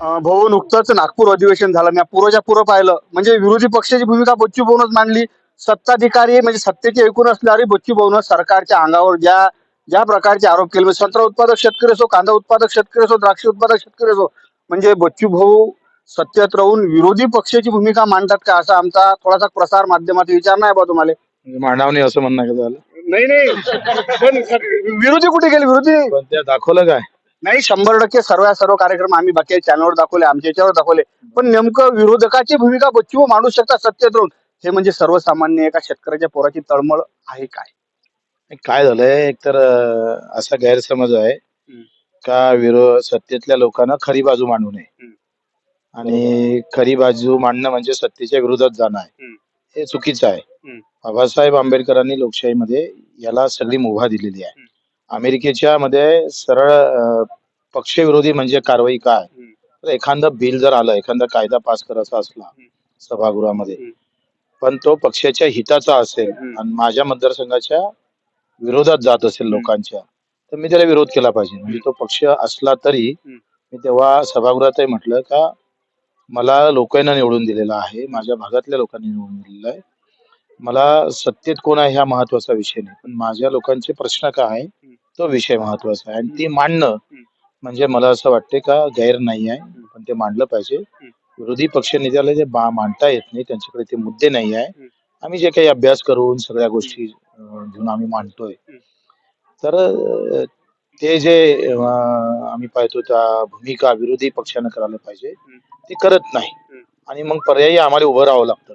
अं, भाऊ नुकतंच नागपूर अधिवेशन झालं. मी पूर्वच्या पूर्व पाहिलं. म्हणजे विरोधी पक्षाची भूमिका बच्चू भाऊनच मांडली. सत्ताधिकारी म्हणजे सत्तेचे एकूण असणारी बच्चू भाऊन सरकारच्या अंगावर ज्या ज्या प्रकारचे आरोप केले. म्हणजे संत्रा उत्पादक शेतकरी असो कांदा उत्पादक शेतकरी असो द्राक्ष उत्पादक शेतकरी असो म्हणजे बच्चू भाऊ सत्तेत राहून विरोधी पक्षाची भूमिका मांडतात का? असा आमचा थोडासा प्रसार माध्यमात विचार नाही बा तुम्हाला. म्हणजे मांडावणी असं म्हणणं झालं? नाही नाही. पण विरोधी कुठे गेले? विरोधी? दाखवलं काय? नाही शंभर टक्के सर्व सर्व कार्यक्रम आम्ही बाकी चॅनलवर दाखवले आमच्या याच्यावर दाखवले पण नेमकं विरोधकाची भूमिका बच्चू मांडू शकतात सत्तेत राहून हे म्हणजे सर्वसामान्य एका शेतकऱ्याच्या पोराची तळमळ आहे काय काय झालंय एकतर अं, असा गैरसमज आहे. का विरो सत्तेतल्या लोकांना खरी बाजू मांडू नये. आणि खरी बाजू मांडणं म्हणजे सत्तेच्या विरोधात जाणं आहे. हे चुकीचं आहे. बाबासाहेब आंबेडकरांनी लोकशाहीमध्ये याला सगळी मुभा दिलेली आहे अमेरिकेच्या मध्ये सरळ पक्षविरोधी म्हणजे कारवाई काय. तर एखादं बिल जर आलं एखादा कायदा पास करायचा असला सभागृहामध्ये. पण तो पक्षाच्या हिताचा असेल. आणि माझ्या मतदारसंघाच्या विरोधात जात असेल लोकांच्या तर मी त्याला विरोध केला पाहिजे. म्हणजे तो पक्ष असला तरी. मी तेव्हा सभागृहातही म्हटलं का मला लोकांना निवडून दिलेला आहे माझ्या भागातल्या लोकांनी निवडून दिलेला आहे. मला सत्तेत कोण आहे हा महत्त्वाचा विषय नाही पण माझ्या लोकांचे प्रश्न काय आहे तो विषय महत्त्वाचा आहे. आणि ती मांडणं म्हणजे मला असं वाटते का गैर नाही आहे पण ते मांडलं पाहिजे. विरोधी पक्ष नेत्याला जे बा मांडता येत नाही त्यांच्याकडे ते मुद्दे नाही आहे. आम्ही जे काही अभ्यास करून सगळ्या गोष्टी घेऊन आम्ही मांडतोय. तर ते जे आम्ही पाहतो त्या भूमिका विरोधी पक्षानं करायला पाहिजे ते करत नाही. आणि मग पर्यायी आम्हाला उभं राहावं लागतं.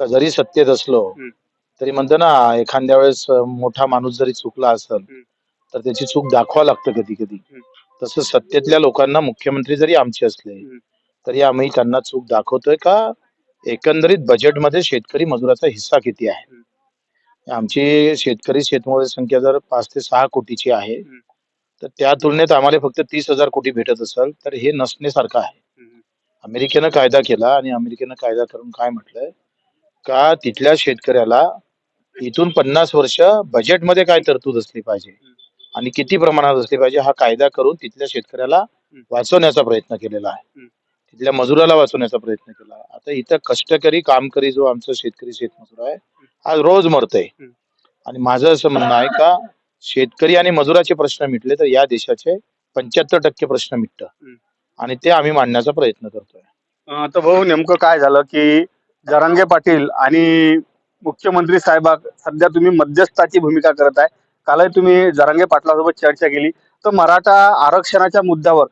का जरी सत्तेत असलो तरी म्हणतो ना एखाद्या वेळेस मोठा माणूस जरी चुकला असेल तर त्याची चूक दाखवा लागतं कधी कधी तसं सत्तेतल्या लोकांना मुख्यमंत्री जरी आमचे असले तरी आम्ही त्यांना चूक दाखवतोय का? एकंदरीत बजेटमध्ये शेतकरी मजुराचा हिस्सा किती आहे? आमची शेतकरी शेतमजूर संख्या जर पाच ते सहा कोटीची आहे तर त्या तुलनेत आम्हाला फक्त तीस हजार कोटी भेटत असेल तर हे नसण्यासारखं आहे. अमेरिकेनं कायदा केला आणि अमेरिकेनं कायदा करून काय म्हटलंय? का तिथल्या शेतकऱ्याला इथून पन्नास वर्ष बजेटमध्ये काय तरतूद असली पाहिजे? आणि किती प्रमाणात असली पाहिजे हा कायदा करून तिथल्या शेतकऱ्याला वाचवण्याचा प्रयत्न केलेला आहे. तिथल्या मजुराला वाचवण्याचा प्रयत्न केला. आता इथं कष्टकरी कामकरी जो आमचा शेतकरी शेतमजूर आहे आज रोज मरतय. आणि माझं असं म्हणणं आहे का शेतकरी आणि मजुराचे प्रश्न मिटले तर या देशाचे पंच्याहत्तर टक्के प्रश्न मिटत. आणि ते आम्ही मांडण्याचा प्रयत्न करतोय. तर भाऊ नेमकं काय झालं की जरांगे पाटील आणि मुख्यमंत्री साहेबा सध्या तुम्ही मध्यस्थाची भूमिका करत आहे. कालही तुम्ही जरांगे पाटलासोबत चर्चा केली. तर मराठा आरक्षणाच्या मुद्द्यावर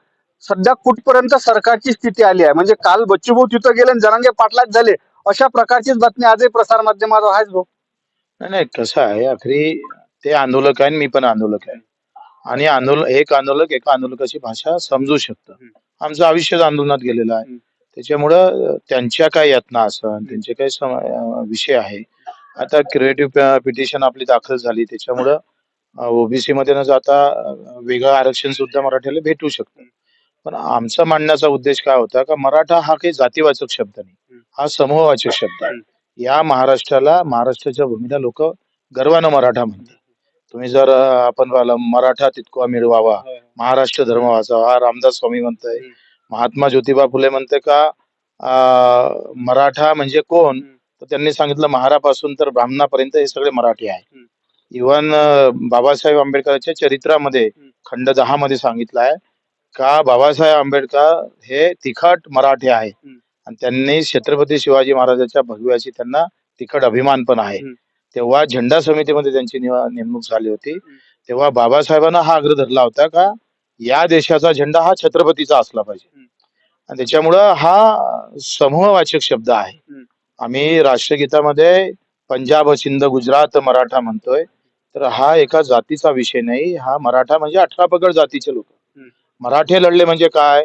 सध्या कुठपर्यंत सरकारची स्थिती आली आहे? म्हणजे काल बच्चूभाऊ तिथं गेले आणि जरांगे पाटलाच झाले. अशा प्रकारचीच बातमी आजही प्रसार माध्यमावर आहेच भाऊ. नाही नाही कसं आहे आखरी ते आंदोलक आहे मी पण आंदोलक आहे. आणि आंदोलन एक आंदोलक एका आंदोलकाची भाषा समजू शकतं. आमचं आयुष्यच आंदोलनात गेलेलं आहे. त्याच्यामुळं त्यांच्या काय यातना असन त्यांचे काय विषय आहे. आता क्रिएटिव्ह पिटिशन आपली दाखल झाली. त्याच्यामुळं ओबीसी मध्ये न जाता वेगळं आरक्षण सुद्धा मराठ्याला भेटू शकतं. पण आमचा मांडण्याचा उद्देश काय होता का मराठा हा काही जातीवाचक शब्द नाही. हा समूहवाचक शब्द आहे. या महाराष्ट्राला महाराष्ट्राच्या भूमीला लोक गर्वानं मराठा म्हणतात. तुम्ही जर आपण पाहिलं मराठा तितका मिळवावा महाराष्ट्र धर्म वाचावा हा रामदास स्वामी म्हणताय महात्मा ज्योतिबा फुले म्हणते का मराठा म्हणजे कोण? तर त्यांनी सांगितलं महारापासून तर ब्राह्मणापर्यंत हे सगळे मराठी आहे इवन बाबासाहेब आंबेडकरच्या चरित्रामध्ये खंड दहा मध्ये सांगितलं आहे का बाबासाहेब आंबेडकर हे तिखट मराठी आहे. आणि त्यांनी छत्रपती शिवाजी महाराजांच्या भगव्याची त्यांना तिखट अभिमान पण आहे. तेव्हा झेंडा समितीमध्ये त्यांची निवा- नेमणूक झाली होती. तेव्हा बाबासाहेबांना हा आग्रह धरला होता का या देशाचा झेंडा हा छत्रपतीचा असला पाहिजे. आणि त्याच्यामुळं हा समूहवाचक शब्द आहे. आम्ही राष्ट्रगीतामध्ये पंजाब सिंध गुजरात मराठा म्हणतोय. तर हा एका जातीचा विषय नाही हा मराठा म्हणजे अठरा पगड जातीचे लोक. मराठे लढले म्हणजे काय?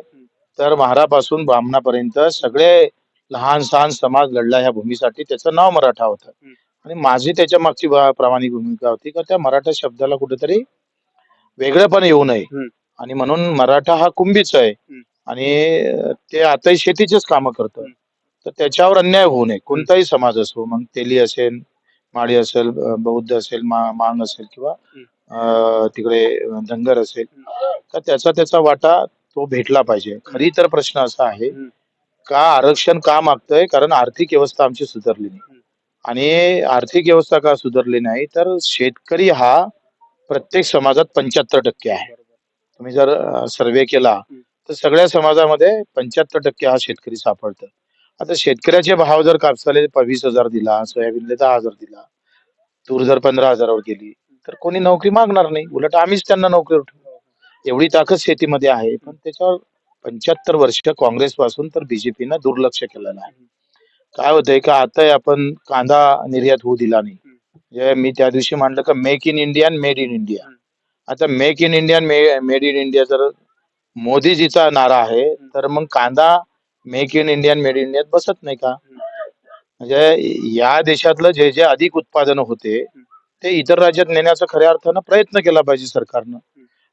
तर महारापासून ब्राह्मणापर्यंत सगळे लहान सहान समाज लढला ह्या भूमीसाठी. त्याचं नाव मराठा होतं. आणि माझी त्याच्या मागची प्रामाणिक भूमिका होती का त्या मराठा शब्दाला कुठेतरी वेगळेपण येऊ नये. आणि म्हणून मराठा हा कुंभीच आहे. आणि ते आताही शेतीचेच कामं करतं. तर त्याच्यावर अन्याय होऊ नये. कोणताही समाज असो मग तेली असेल माळी असेल बौद्ध असेल मा मांग असेल किंवा तिकडे धनगर असेल तर त्याचा त्याचा वाटा तो भेटला पाहिजे. खरी तर प्रश्न असा आहे. का आरक्षण का मागतोय? कारण आर्थिक व्यवस्था आमची सुधारली नाही. आणि आर्थिक व्यवस्था का सुधारली नाही? तर शेतकरी हा प्रत्येक समाजात पंच्याहत्तर टक्के आहे. तुम्ही जर सर्वे केला तर सगळ्या समाजामध्ये पंच्याहत्तर टक्के हा शेतकरी सापडतो आता शेतकऱ्याचे भाव जर कापसाले वीस हजार दिला सोयाबीनला दहा हजार दिला तूर जर पंधरा हजारावर गेली तर कोणी नोकरी मागणार नाही. उलट आम्हीच त्यांना नोकरीवर ठेवू. एवढी ताकद शेतीमध्ये आहे पण त्याच्यावर पंच्याहत्तर वर्ष काँग्रेस पासून तर बीजेपीनं दुर्लक्ष केलेलं आहे. काय होतंय का आता आपण कांदा निर्यात होऊ दिला नाही. म्हणजे मी त्या दिवशी मांडलं का make in India made in India आता make in India made in India जर मोदीजीचा नारा आहे तर मग कांदा मेक इन इंडिया मेड इंडियात बसत नाही का? म्हणजे या देशातलं जे जे अधिक उत्पादन होते ते इतर राज्यात नेण्याचा खऱ्या अर्थानं प्रयत्न केला पाहिजे सरकारनं.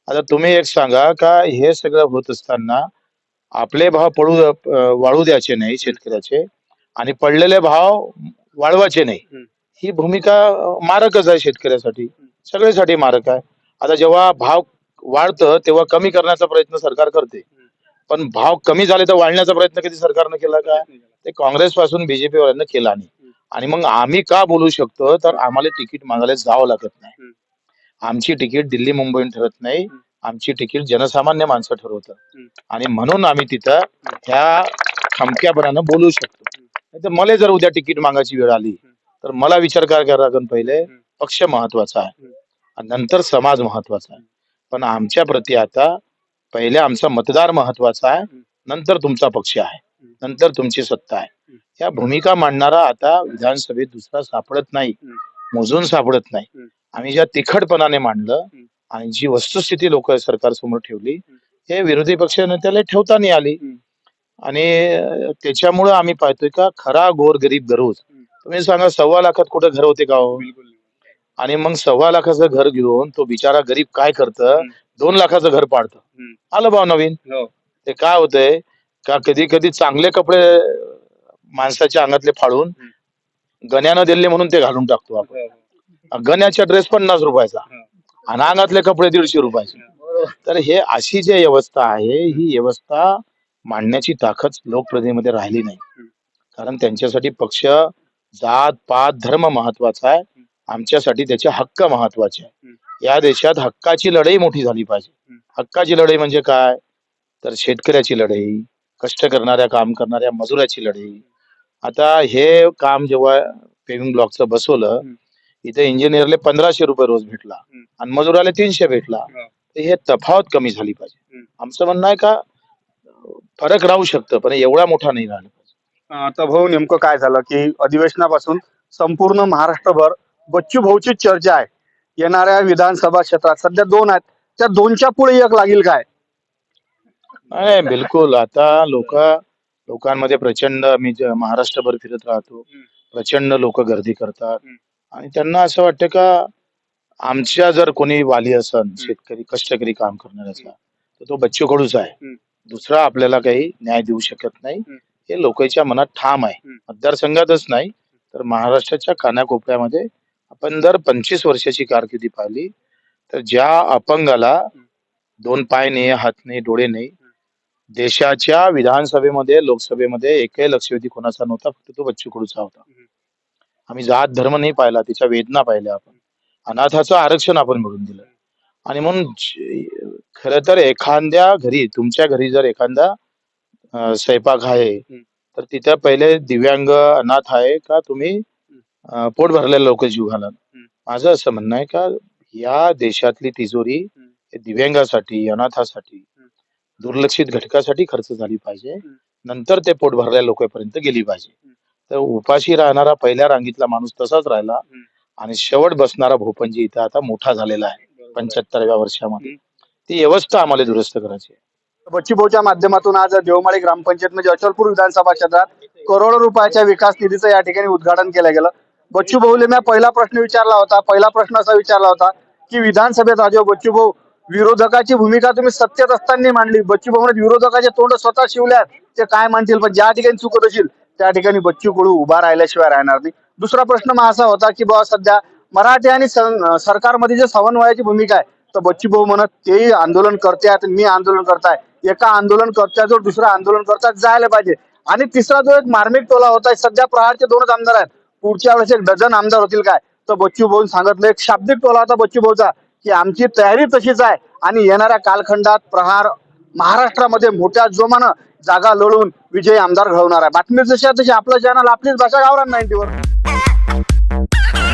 आता तुम्ही एक सांगा का हे सगळं होत असताना आपले भाव पडू वाढू द्यायचे नाही शेतकऱ्याचे आणि पडलेले भाव वाढवायचे नाही. ही भूमिका मारकच आहे शेतकऱ्यासाठी. सगळ्यासाठी मारक आहे. आता जेव्हा भाव वाढतं तेव्हा कमी करण्याचा प्रयत्न सरकार करते. पण भाव कमी झाले तर वाढण्याचा प्रयत्न कधी सरकारनं केला का? ते काँग्रेस पासून बीजेपी वाल्यांना केला नाही. आणि मग आम्ही का बोलू शकतो? तर आम्हाला तिकीट मागायला जावं लागत नाही. आमची तिकीट दिल्ली मुंबईहून ठरत नाही. आमची तिकीट जनसामान्य माणसं ठरवतात. आणि म्हणून आम्ही तिथं ह्या खमक्यापणानं बोलू शकतो. नाहीतर मला जर उद्या तिकीट मागायची वेळ आली तर मला विचार काय करावा लागेल पहिले. पक्ष महत्त्वाचा आहे. आणि नंतर समाज महत्त्वाचा आहे. पण आमच्या प्रती आता पहिले आमचा मतदार महत्त्वाचा आहे. नंतर तुमचा पक्ष आहे. नंतर तुमची सत्ता आहे. या भूमिका मांडणारा आता विधानसभेत दुसरा सापडत नाही. मोजून सापडत नाही. आम्ही ज्या तिखटपणाने मांडलं. आणि जी वस्तुस्थिती लोक सरकार समोर ठेवली हे विरोधी पक्ष नेत्याला ठेवता नाही आली. आणि त्याच्यामुळं आम्ही पाहतोय का खरा गोर गरीब हम्म. तुम्ही सांगा सव्वा लाखात कुठं घर होते का हो आणि मग सव्वा लाखाचं घर घेऊन तो बिचारा गरीब काय करतं. दोन लाखाचं घर पाडतं. आलं भाव नवीन. हो. ते काय होतंय? का कधी कधी चांगले कपडे माणसाच्या अंगातले फाडून गण्यानं दिले म्हणून ते घालून टाकतो आपण. गण्याचा ड्रेस पन्नास रुपयाचा. आणि अंगातले कपडे दीडशे रुपयाचे. तर हे अशी जी व्यवस्था आहे ही व्यवस्था मांडण्याची ताकद लोकप्रतिनिधीमध्ये राहिली नाही. कारण त्यांच्यासाठी पक्ष जात पात धर्म महत्त्वाचा आहे. आमच्यासाठी त्याचे हक्क महत्त्वाचे आहे या देशात हक्काची लढाई मोठी झाली पाहिजे. हक्काची लढाई म्हणजे काय? तर शेतकऱ्याची लढाई कष्ट करणाऱ्या काम करणाऱ्या मजुराची लढाई. आता हे काम जेव्हा पेविंग ब्लॉकचं बसवलं. इथे इंजिनियरले पंधराशे रुपये रोज भेटला. आणि मजुराला तीनशे भेटला. हा. तर हे तफावत कमी झाली पाहिजे. आमचं म्हणणं आहे का फरक राहू शकतं पण एवढा मोठा नाही राहिला पाहिजे. आता भाऊ नेमकं काय झालं की अधिवेशनापासून संपूर्ण महाराष्ट्रभर बच्चू भाऊची चर्चा आहे येणाऱ्या विधानसभा क्षेत्रात सध्या दोन आहेत त्या दोनच्या पुढे एक लागेल काय नाही बिलकुल आता लोक लोकांमध्ये प्रचंड मी महाराष्ट्रभर फिरत राहतो. प्रचंड लोक गर्दी करतात. आणि त्यांना असं वाटतं का आमच्या जर कोणी वाली असन शेतकरी कष्टकरी काम करणाऱ्याचा तर तो बच्चू कडूच आहे. दुसरा आपल्याला काही न्याय देऊ शकत नाही. हे लोकांच्या मनात ठाम आहे. मतदारसंघातच नाही तर महाराष्ट्राच्या कानाकोपऱ्यामध्ये आपण जर पंचवीस वर्षाची कारकिर्दी पाहिली तर ज्या अपंगाला दोन पाय नाही हात नाही डोळे नाही देशाच्या विधानसभेमध्ये लोकसभेमध्ये एकही लक्षवेधी कोणाचा नव्हता फक्त तो बच्चू कडूचा होता. आम्ही जात धर्म नाही पाहिला तिच्या वेदना पाहिल्या आपण. अनाथाचं आरक्षण आपण मिळून दिलं. आणि म्हणून खर तर एखाद्या घरी तुमच्या घरी जर एखादा स्वयंपाक आहे तर तिथं पहिले दिव्यांग अनाथ आहे का तुम्ही अं, पोट भरलेले लोक जीव घाला माझं असं म्हणणं आहे का या देशातली तिजोरी हे दिव्यांगासाठी अनाथासाठी दुर्लक्षित घटकासाठी खर्च झाली पाहिजे. नंतर ते पोट भरलेल्या लोकांपर्यंत गेली पाहिजे. तर उपाशी राहणारा पहिल्या रांगीतला माणूस तसाच राहिला आणि शेवट बसणारा भोपनजी इथं आता मोठा झालेला आहे पंच्याहत्तरव्या वर्षामध्ये. ती व्यवस्था आम्हाला दुरुस्त करायची आहे. बच्चू भाऊच्या माध्यमातून आज देवमाळी ग्रामपंचायत म्हणजे अचलपूर विधानसभा क्षेत्रात करोडो रुपयाच्या विकास निधीचं या ठिकाणी उद्घाटन केलं गेलं. बच्चू भाऊले मी पहिला प्रश्न विचारला होता पहिला प्रश्न असा विचारला होता की विधानसभेत राजे बच्चू भाऊ विरोधकाची भूमिका तुम्ही सत्तेत असताना मांडली बच्चू भाऊ म्हणत विरोधकाचे तोंड स्वतः शिवल्यात ते काय मानतील पण ज्या ठिकाणी चुकत असेल त्या ठिकाणी बच्चू कडू उभा राहिल्याशिवाय राहणार नाही. दुसरा प्रश्न मग असा होता की बाबा सध्या मराठी आणि सरकारमध्ये जे समन्वयाची भूमिका आहे तर बच्चू भाऊ म्हणत तेही आंदोलन करतायत मी आंदोलन करताय. एका आंदोलन कर्त्याजवळ दुसरा आंदोलन करता जायला पाहिजे. आणि तिसरा जो एक मार्मिक टोला होता सध्या प्रहारचे दोनच आमदार आहेत. पुढच्या वेळेस एक डझन आमदार होतील काय? तर बच्चू भाऊ सांगितलं एक शाब्दिक टोला होता बच्चू भाऊचा की आमची तयारी तशीच आहे. आणि येणाऱ्या कालखंडात प्रहार महाराष्ट्रामध्ये मोठ्या जोमानं जागा लढवून विजयी आमदार घडवणार आहे. बातमी जशी आहे तशी आपलं चॅनल आपलीच भाषा गावरान नाईन्टीवर.